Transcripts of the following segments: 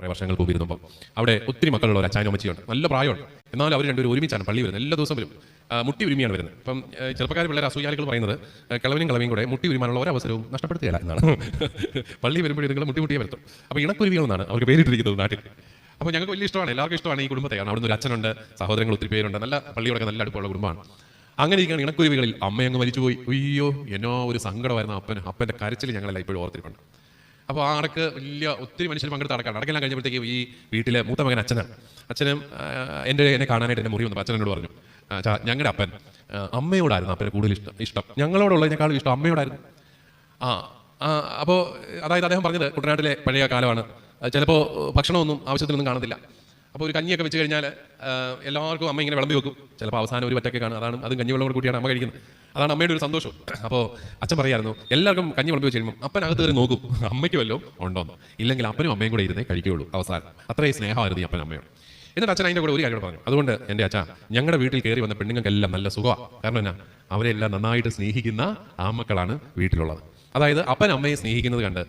കുറേ വർഷങ്ങൾക്ക് മുമ്പ് ഇരുന്നപ്പോൾ അവിടെ ഒത്തിരി മക്കളുള്ള ഒരു അച്ചാനും അമ്മച്ചിയുണ്ട്. നല്ല പ്രായമുണ്ട്. എന്നാലും അവർ രണ്ടുപേരും ഒരുമിച്ചാണ് പള്ളി വരുന്നത്. എല്ലാ ദിവസവും വരും. മുട്ടി ഉരുമിയാണ് വരുന്നത്. ഇപ്പം ചെറുപ്പക്കാർ പിള്ളേർ അസൂയാലികൾ പറയുന്നത് കിളവിനും കിളവിയും കൂടെ മുട്ടി ഉരുമാനുള്ള ഒരു അവസരവും നഷ്ടപ്പെടുത്തുകയില്ല എന്നാണ്. പള്ളി വരുമ്പോഴേ നിങ്ങൾ മുട്ടി മുട്ടിയേ വരുത്തും അപ്പോൾ ഇണക്കുരുവികളെന്നാണ് അവർക്ക് പേരിട്ടിരിക്കുന്നത് നാട്ടിൽ. അപ്പോൾ ഞങ്ങൾക്ക് വലിയ ഇഷ്ടമാണ്. എല്ലാവർക്കും ഇഷ്ടമാണ് ഈ കുടുംബത്തെ കാരണം അവിടുന്ന് ഒരു അച്ഛനുണ്ട് സഹോദരങ്ങൾ ഒത്തിരി പേരുണ്ട്. നല്ല പള്ളിയോടൊക്കെ നല്ല അടുപ്പമുള്ള കുടുംബമാണ്. അങ്ങനെ ഇരിക്കുകയാണ് ഇണക്കുരുവികളിൽ. അമ്മയങ്ങ് മരിച്ചുപോയി. അയ്യോ എന്നോ ഒരു സങ്കടമായിരുന്നു അപ്പൻ അപ്പന്റെ കരച്ചിൽ ഞങ്ങളെല്ലാം ഇപ്പോഴും ഓർത്തിട്ടുണ്ട് അപ്പോൾ ആ അടക്ക് വലിയ ഒത്തിരി മനുഷ്യർ പങ്കെടുത്ത അടക്കാണ് അടക്കെല്ലാം കഴിഞ്ഞപ്പോഴത്തേക്ക് ഈ വീട്ടിലെ മൂത്ത മകൻ അച്ഛനാണ്. അച്ഛനും എന്റെ എന്നെ കാണാനായിട്ട് എന്റെ മുറി വന്നപ്പോൾ അച്ഛൻ പറഞ്ഞു "അച്ഛാ, ഞങ്ങളുടെ അപ്പൻ അമ്മയോടായിരുന്നു അപ്പന് കൂടുതൽ ഇഷ്ടം ഇഷ്ടം. ഞങ്ങളോടുള്ളതിനേക്കാളും ഇഷ്ടം അമ്മയോടായിരുന്നു. ആ അപ്പോൾ അതായത് അദ്ദേഹം പറഞ്ഞത് കുട്ടനാട്ടിലെ പഴയ കാലമാണ്. ചിലപ്പോൾ ഭക്ഷണമൊന്നും ആവശ്യത്തിനൊന്നും കാണത്തില്ല. അപ്പോൾ ഒരു കഞ്ഞിയൊക്കെ വെച്ച് കഴിഞ്ഞാൽ എല്ലാവർക്കും അമ്മ ഇങ്ങനെ വിളമ്പി വെക്കും. ചിലപ്പോൾ അവസാനം ഒരു പറ്റൊക്കെ കാണും. അതാണ് അതും കഞ്ഞിവെള്ളം കൂടെ കൂട്ടിയാണ് അമ്മ കഴിക്കുന്നത്. അതാണ് അമ്മയുടെ ഒരു സന്തോഷം. അപ്പോൾ അച്ഛൻ പറയായിരുന്നു എല്ലാവർക്കും കഞ്ഞി വിളമ്പി വെച്ച് കഴിയുമ്പോൾ അപ്പൻ കയറി നോക്കും. അമ്മയ്ക്ക് വല്ലതും ഉണ്ടോന്ന് ഇല്ലെങ്കിൽ അപ്പനും അമ്മയും കൂടെ ഇരുന്നേ കഴിക്കുകയുള്ളൂ. അവസാനം. അത്രയും സ്നേഹമായിരുന്നു ഈ അപ്പനും അമ്മയോട് എന്നിട്ട് അച്ഛൻ അതിന്റെ കൂടെ ഒരു കാര്യം പറഞ്ഞു. അതുകൊണ്ട് എന്റെ അച്ഛാ ഞങ്ങളുടെ വീട്ടിൽ കയറി വന്ന പെണ്ണുങ്ങൾക്കെല്ലാം നല്ല സുഖമാണ് കാരണം എന്നാ അവരെല്ലാം നന്നായിട്ട് സ്നേഹിക്കുന്ന ആമക്കളാണ് വീട്ടിലുള്ളത്. അതായത് അപ്പൻ അമ്മയെ സ്നേഹിക്കുന്നത് കണ്ട്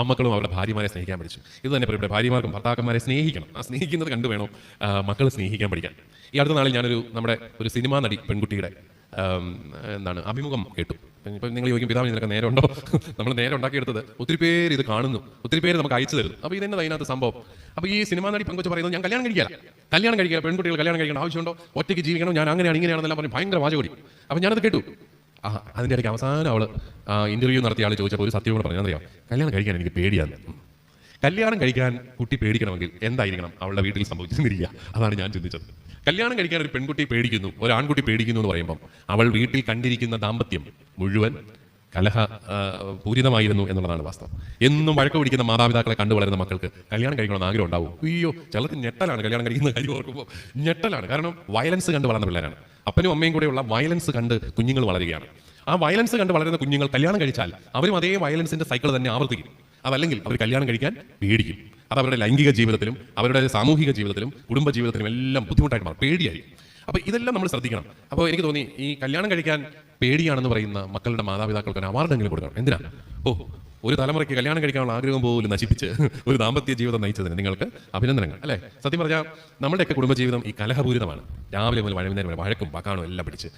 ആമക്കളും അവരുടെ ഭാര്യമാരെ സ്നേഹിക്കാൻ പഠിച്ചു. ഇത് തന്നെ പറയട്ടെ ഭാര്യമാർക്കും ഭർത്താക്കന്മാരെ സ്നേഹിക്കണം. ആ സ്നേഹിക്കുന്നത് കണ്ടു വേണം മക്കൾ സ്നേഹിക്കാൻ പഠിക്കാൻ. ഈ അടുത്ത നാളിൽ ഞാനൊരു നമ്മുടെ ഒരു സിനിമാ നടി പെൺകുട്ടിയുടെ എന്താണ് അഭിമുഖം കേട്ടു. ഇപ്പം നിങ്ങൾ ചോദിക്കും പിതാവ് നിനക്ക് നേരെ ഉണ്ടോ നമ്മൾ നേരെ ഉണ്ടാക്കിയെടുത്തത്. ഒത്തിരി പേര് ഇത് കാണുന്നു. ഒത്തിരി പേര് നമുക്ക് അയച്ചു തരുന്നു. അപ്പോൾ ഇതെന്നെ അതിനകത്ത് സംഭവം? അപ്പോൾ ഈ സിനിമാ നടി പങ്കുവച്ച് പറയുന്നത് ഞാൻ കല്യാണം കഴിക്കില്ല കല്യാണം കഴിക്കുക പെൺകുട്ടികൾ കല്യാണം കഴിക്കേണ്ട ആവശ്യമുണ്ടോ? ഒറ്റയ്ക്ക് ജീവിക്കണം ഞാൻ അങ്ങനെയാണ് ഇങ്ങനെയാണെന്നെല്ലാം പറഞ്ഞ് ഭയങ്കര വാചകടി. അപ്പോൾ ഞാനത് കേട്ടു. ആ അതിന്റെ ഇടയ്ക്ക് അവസാനം അവൾ ഇന്റർവ്യൂ നടത്തിയ ആൾ ചോദിച്ചപ്പോൾ ഒരു സത്യം കൂടെ പറഞ്ഞു അറിയാം കല്യാണം കഴിക്കാൻ എനിക്ക് പേടിയാണ്. കല്യാണം കഴിക്കാൻ കുട്ടി പേടിക്കണമെങ്കിൽ എന്തായിരിക്കണം അവളുടെ വീട്ടിൽ സംഭവിച്ചിരിക്കുക അതാണ് ഞാൻ ചിന്തിച്ചത്. കല്യാണം കഴിക്കാൻ ഒരു പെൺകുട്ടി പേടിക്കുന്നു ഒരു ആൺകുട്ടി പേടിക്കുന്നു എന്ന് പറയുമ്പം അവൾ വീട്ടിൽ കണ്ടിരിക്കുന്ന ദാമ്പത്യം മുഴുവൻ കലഹ പൂരിതമായിരുന്നു എന്നുള്ളതാണ് വാസ്തവം. എന്നും വഴക്ക് പിടിക്കുന്ന മാതാപിതാക്കളെ കണ്ടു വളരുന്ന മക്കൾക്ക് കല്യാണം കഴിക്കണമെന്ന് ആഗ്രഹം ഉണ്ടാവും. അയ്യോ ചിലർക്ക് ഞെട്ടലാണ് കല്യാണം കഴിക്കുന്ന കാര്യം ഓർക്കുമ്പോൾ ഞെട്ടലാണ്. കാരണം വയലൻസ് കണ്ട് വളർന്ന പിള്ളേരാണ്. അപ്പനും അമ്മയും കൂടെയുള്ള വയലൻസ് കണ്ട് കുഞ്ഞുങ്ങൾ വളരുകയാണ്. ആ വയലൻസ് കണ്ട് വളരുന്ന കുഞ്ഞുങ്ങൾ കല്യാണം കഴിച്ചാൽ അവരും അതേ വയലൻസിന്റെ സൈക്കിൾ തന്നെ ആവർത്തിക്കും. അതല്ലെങ്കിൽ അവർ കല്യാണം കഴിക്കാൻ പേടിക്കും. അത് അവരുടെ ലൈംഗിക ജീവിതത്തിലും അവരുടെ സാമൂഹിക ജീവിതത്തിലും കുടുംബ ജീവിതത്തിലും എല്ലാം ബുദ്ധിമുട്ടായിട്ട് മാറും. പേടിയായി. അപ്പോൾ ഇതെല്ലാം നമ്മൾ ശ്രദ്ധിക്കണം. അപ്പോൾ എനിക്ക് തോന്നി ഈ കല്യാണം കഴിക്കാൻ പേടിയാണെന്ന് പറയുന്ന മക്കളുടെ മാതാപിതാക്കൾക്ക് ഒരു അവാർഡെങ്കിലും കൊടുക്കണം. എന്തിനാണ്? ഓ ഒരു തലമുറയ്ക്ക് കല്യാണം കഴിക്കാനുള്ള ആഗ്രഹം പോലും നശിപ്പിച്ച് ഒരു ദാമ്പത്യ ജീവിതം നയിച്ചതിന് നിങ്ങൾക്ക് അഭിനന്ദനങ്ങൾ. അല്ലേ? സത്യം പറഞ്ഞാൽ നമ്മുടെയൊക്കെ കുടുംബജീവിതം ഈ കലഹപൂരിതമാണ്. രാവിലെ മുതൽ വരെ വഴക്കും പക്കാണും എല്ലാം പിടിച്ച്.